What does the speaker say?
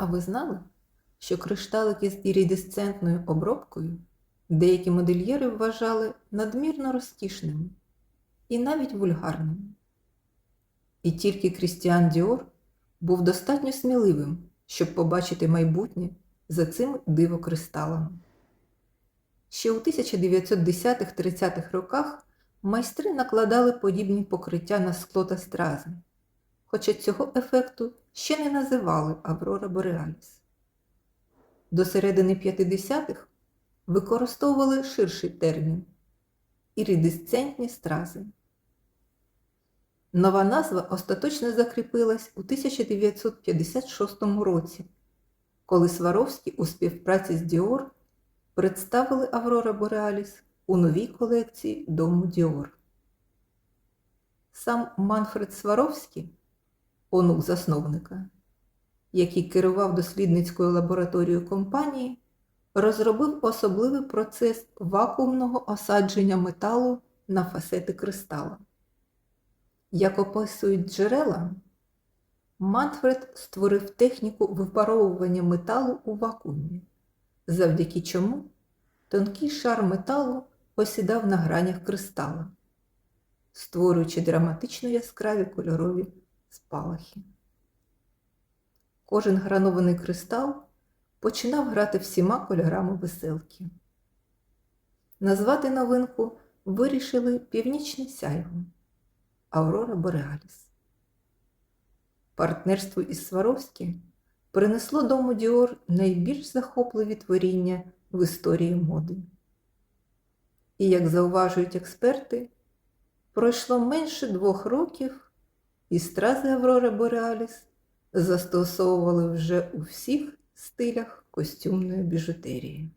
А ви знали, що кришталики з іридесцентною обробкою деякі модельєри вважали надмірно розкішними і навіть вульгарними? І тільки Крістіан Діор був достатньо сміливим, щоб побачити майбутнє за цими дивокристалами. Ще у 1910-30-х роках майстри накладали подібні покриття на скло та стрази, хоча цього ефекту ще не називали Аврора Бореаліс. До середини 50-х використовували ширший термін іридесцентні стрази. Нова назва остаточно закріпилась у 1956 році, коли Сваровський у співпраці з Діор представили Аврора Бореаліс у новій колекції Дому Діор. Сам Манфред Сваровський, онук засновника, який керував дослідницькою лабораторією компанії, розробив особливий процес вакуумного осадження металу на фасети кристала. Як описують джерела, Манфред створив техніку випаровування металу у вакуумі, завдяки чому тонкий шар металу осідав на гранях кристала, створюючи драматично яскраві кольорові спалахи. Кожен гранований кристал починав грати всіма кольорами веселки. Назвати новинку вирішили Північне сяйво Аврора Бореаліс. Партнерство із Сваровським принесло дому Діор найбільш захопливі творіння в історії моди. І, як зауважують експерти, пройшло менше двох років, і стрази Аврора Бореаліс застосовували вже у всіх стилях костюмної біжутерії.